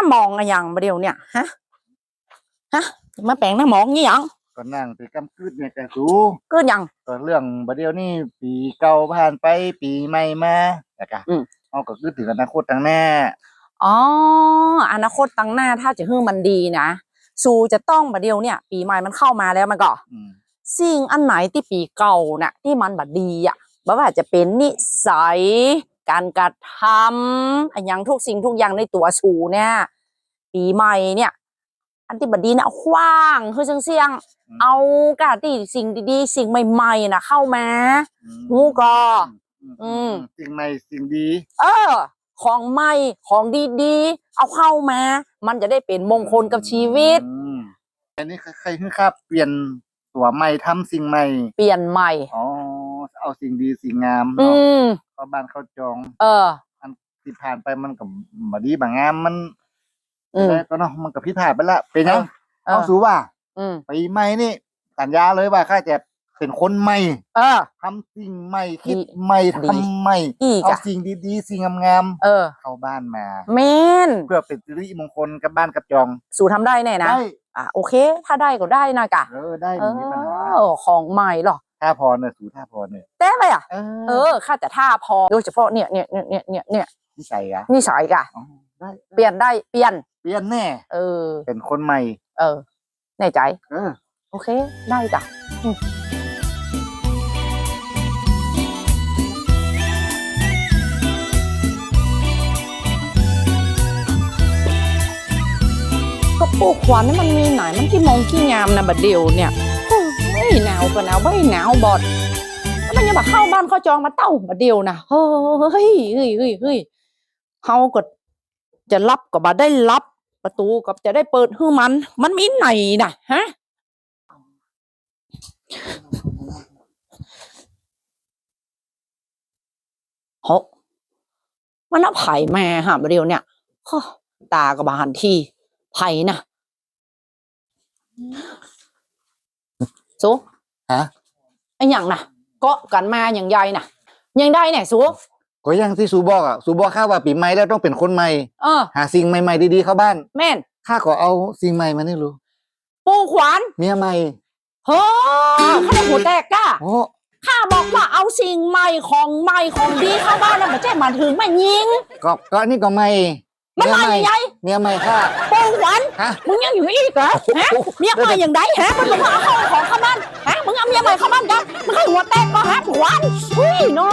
ามองอะอย่างประเดี๋ยวเนี่ยฮะฮะมาแปลงหน้ามองงี้หยังก็นั่งไปกำกึดเนี่ยกะสูก็หยังก็เรื่องบัดเดียวนี่ปีเก่าผ่านไปปีใหม่มาแล้วก็อืมเอาก็คือถึงอนาคตทางหน้าอ๋ออนาคตตั้งหน้าถ้าจะให้มันดีนะสูจะต้องประเดี๋ยวเนี่ย ปีใหม่มันเข้ามาแล้วมันก็อืมสิ่งอันไหนที่ปีเก่าน่ะ ที่มันบัดดีอะบ่ว่าจะเป็นนิสัย การกระทำอันยังทุกสิ่งทุกอย่างในตัวสูเนี่ยปีใหม่เนี่ย อันที่บัดดีนะเอาขว้างคือเสียงๆเอากาที่สิ่งดีๆ สิ่งใหม่ๆนะเข้ามางูก็อืมสิ่งใหม่สิ่งดี เออ ของใหม่ของดีๆ เอาเข้ามา มันจะได้เป็นมงคลกับชีวิตอืมอันนี้ใครคือครับ เปลี่ยนตัวใหม่ทำสิ่งใหม่ เปลี่ยนใหม่ อ๋อ เอาสิ่งดีสิ่งงามอืเนาะม เข้าบ้านเข้าจองเออที่ผ่านไปมันก็บดีบางงามมันอืมแล้วก็เนาะมันก็พิพาทไปละเป็นยังเอเอาอสูว่าอืมปีใหม่นี่สัญญาเลยว่าข้าจะเป็นคนใหม่เออ ทำสิ่งใหม่คิดดีใหม่ดี ทำใหม่อีกเอาอะสิ่งดีๆสิ่งงามเออ ๆเข้าบ้านมาเมนเพื่อเป็นสิริมงคลกับบ้านกับจองสู่ทำได้แน่นะ ได้อะโอเค ถ้าได้ก็ได้นะกะ เออได้เอไม่มีปัญหาอ ของใหม่เหรอ ท่าพรเนี่ยสูท่าพรเนี่ยแต่อะไรอะเอเออข้าแต่ท่าพอโดยเฉพาะเนี่ยเนี่ยเนี่ยเนี่ยเนี่ยเนี่ยนิสัยอะนี่สายกะอ๋อได้เปลี่ยนได้เปลี่ยน เปลี่ยนแน่ เออ เป็นคนใหม่ เออแน่ใจ เออ โอเค ได้จ้ะอืมก็ปลูกขวานนี่มันมีไหนมันกี่มองกี่งามนะบัดเดียวเนี่ยเฮ้ย หนาวก็หนาวเฮ้ยหนาวบอดแล้วมันยังมาเข้าบ้านเข้าจองมาเต้าบัดเดียวนะเฮ้ยเฮ้ยเฮ้ยเฮ้ยเฮาก็จะรับก็บ่ได้รับประตูก็จะได้เปิดให้มัน มันมีไหนนะฮะโหมันเอาไผ่แม่หาเดียวเนี่ยตากับบานที่ไผ่นะ สูฮะไอ้หยังนะเกาะกันมาอย่างใหญ่นะยังได้เนี่ยสูก็อยังที่สูบอกอะสูบอกข้าว่าปีใหม่แล้วต้องเป็นคนใหม่เออ หาสิ่งใหม่ๆดีๆเข้าบ้าน แม่นข้าขอเอาสิ่งใหม่มานี่รู้ปูขวานเมียใหม่เฮ้อข้าได้หัวแตกก้าโอ้ข้าบอกว่าเอาสิ่งใหม่ของใหม่ของดีเข้าบ้านแล้วมันจะมาถึงมายิง ก็ก็นี่ก็ใหม่ มันมาอย่างไรเมียใหม่ข้าปูขวานฮะ มึงยังอยู่อีกเหรอฮะเมียใหม่อย่างไรฮะมันบอกว่าเอาเข้าของเข้าบ้านฮะมึงเอาเมียใหม่เข้าบ้านกันมึงให้หัวแตกก็ฮะขวานเฮ้ยน้อ